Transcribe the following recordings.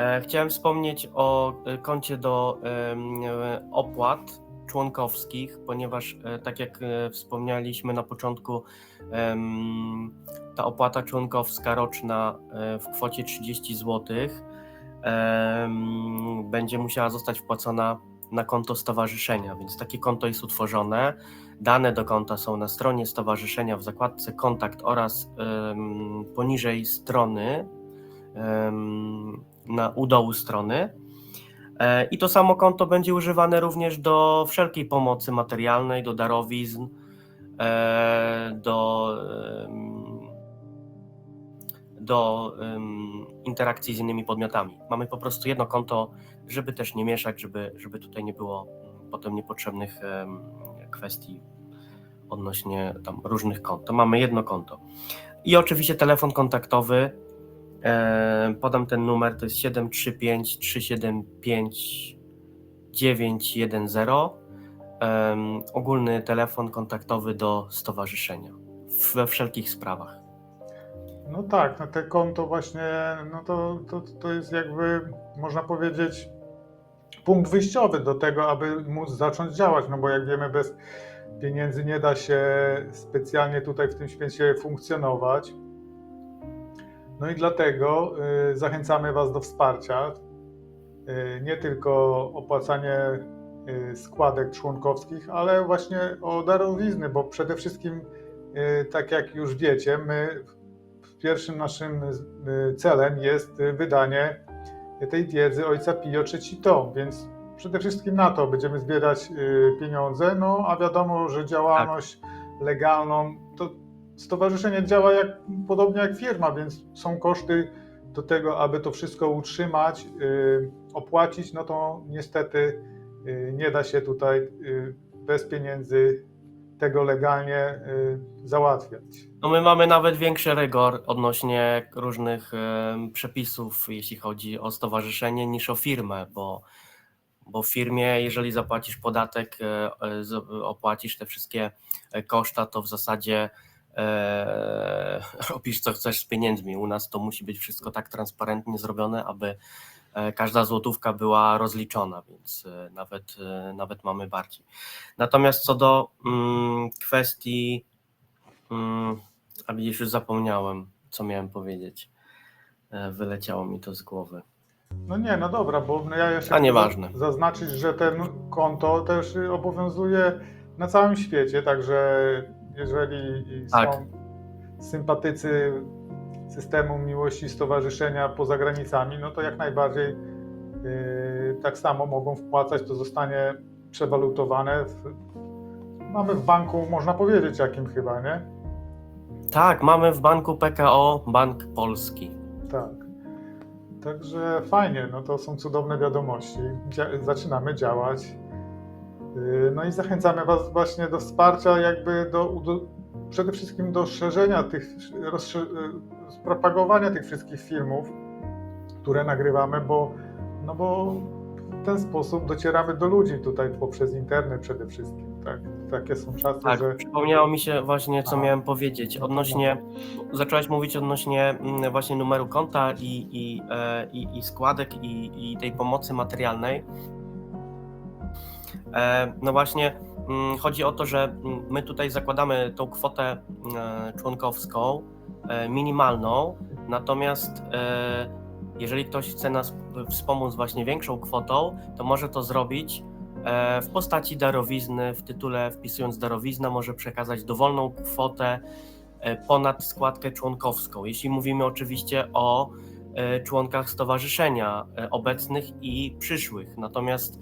E, Chciałem wspomnieć o e, koncie do opłat członkowskich, ponieważ e, tak jak wspomnieliśmy na początku, ta opłata członkowska roczna w kwocie 30 zł będzie musiała zostać wpłacona na konto stowarzyszenia, więc takie konto jest utworzone. Dane do konta są na stronie stowarzyszenia w zakładce kontakt oraz poniżej strony na u dołu strony. E, I to samo konto będzie używane również do wszelkiej pomocy materialnej, do darowizn, e, do, do interakcji z innymi podmiotami. Mamy po prostu jedno konto, żeby też nie mieszać, żeby, żeby tutaj nie było potem niepotrzebnych kwestii odnośnie tam różnych kont. To mamy jedno konto. I oczywiście telefon kontaktowy. E, podam ten numer, to jest 735 375 910. Em, ogólny telefon kontaktowy do stowarzyszenia we wszelkich sprawach. No tak, no te konto właśnie, no to, to, to jest jakby, można powiedzieć, punkt wyjściowy do tego, aby móc zacząć działać, no bo jak wiemy, bez pieniędzy nie da się specjalnie tutaj w tym świecie funkcjonować. No i dlatego y, zachęcamy Was do wsparcia. Y, nie tylko opłacanie y, składek członkowskich, ale właśnie o darowizny, bo przede wszystkim, tak jak już wiecie, my pierwszym naszym celem jest wydanie tej wiedzy Ojca Pio trzeci tom, więc przede wszystkim na to będziemy zbierać pieniądze, no a wiadomo, że działalność legalną, to stowarzyszenie działa jak, podobnie jak firma, więc są koszty do tego, aby to wszystko utrzymać, y, opłacić, no to niestety y, nie da się tutaj y, bez pieniędzy tego legalnie załatwiać. No my mamy nawet większy rygor odnośnie różnych przepisów, jeśli chodzi o stowarzyszenie, niż o firmę, bo, bo w firmie, jeżeli zapłacisz podatek, opłacisz te wszystkie koszta, to w zasadzie e, robisz co chcesz z pieniędzmi. U nas to musi być wszystko tak transparentnie zrobione, aby e, każda złotówka była rozliczona, więc e, nawet, nawet mamy bardziej. Natomiast co do mm, kwestii Mm, a widzisz, już zapomniałem, co miałem powiedzieć. Wyleciało mi to z głowy. No nie, no dobra, bo no ja jeszcze A chcę nieważne. zaznaczyć, że ten konto też obowiązuje na całym świecie, także jeżeli Tak. są sympatycy systemu miłości stowarzyszenia poza granicami, no to jak najbardziej y, tak samo mogą wpłacać, to zostanie przewalutowane. W, mamy w banku, można powiedzieć jakim chyba, nie? Tak, mamy w banku PKO Bank Polski. Tak. Także fajnie, no to są cudowne wiadomości. Dzia- zaczynamy działać. Yy, No i zachęcamy Was właśnie do wsparcia, jakby do, do przede wszystkim do szerzenia tych, propagowania tych wszystkich filmów, które nagrywamy, bo, no bo w ten sposób docieramy do ludzi tutaj poprzez internet przede wszystkim. Tak? Takie są czasy, Tak, że przypomniało mi się właśnie, co Aha. miałem powiedzieć. Odnośnie, zacząłeś mówić odnośnie mm, właśnie numeru konta i, i, e, i, i składek i, i tej pomocy materialnej. E, No właśnie, mm, chodzi o to, że mm, my tutaj zakładamy tą kwotę e, członkowską e, minimalną, natomiast jeżeli ktoś chce nas wspomóc właśnie większą kwotą, to może to zrobić w postaci darowizny, w tytule wpisując darowizna może przekazać dowolną kwotę ponad składkę członkowską. Jeśli mówimy oczywiście o członkach stowarzyszenia obecnych i przyszłych. Natomiast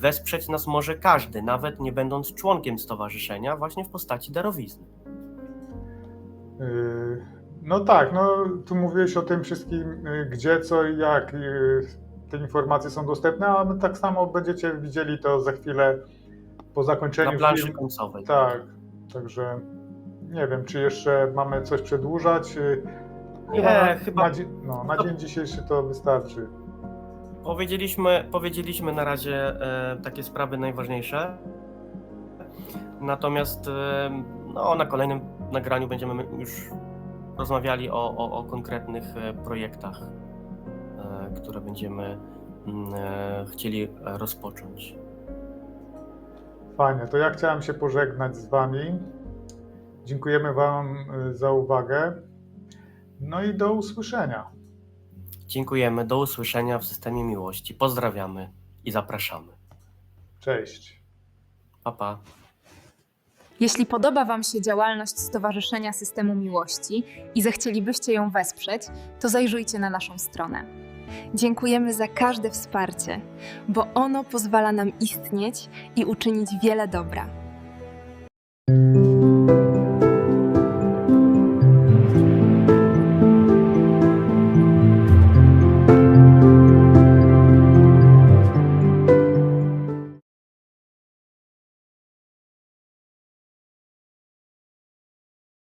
wesprzeć nas może każdy, nawet nie będąc członkiem stowarzyszenia, właśnie w postaci darowizny. Yy, No tak, no tu mówiłeś o tym wszystkim, yy, gdzie, co i jak te informacje są dostępne, a my tak samo będziecie widzieli to za chwilę po zakończeniu Na planszy filmu. końcowej. Tak, także nie wiem, czy jeszcze mamy coś przedłużać. Nie, na, chyba- na, no, na dzień dzisiejszy to wystarczy. Powiedzieliśmy, powiedzieliśmy na razie e, takie sprawy najważniejsze. Natomiast e, no, na kolejnym nagraniu będziemy już rozmawiali o, o, o konkretnych e, projektach, e, które będziemy mm, e, chcieli e, rozpocząć. Fajnie, to ja chciałem się pożegnać z Wami. Dziękujemy Wam y, za uwagę. No i do usłyszenia. Dziękujemy, do usłyszenia w systemie miłości. Pozdrawiamy i zapraszamy. Cześć. Pa, pa. Jeśli podoba Wam się działalność Stowarzyszenia Systemu Miłości i zechcielibyście ją wesprzeć, to zajrzyjcie na naszą stronę. Dziękujemy za każde wsparcie, bo ono pozwala nam istnieć i uczynić wiele dobra.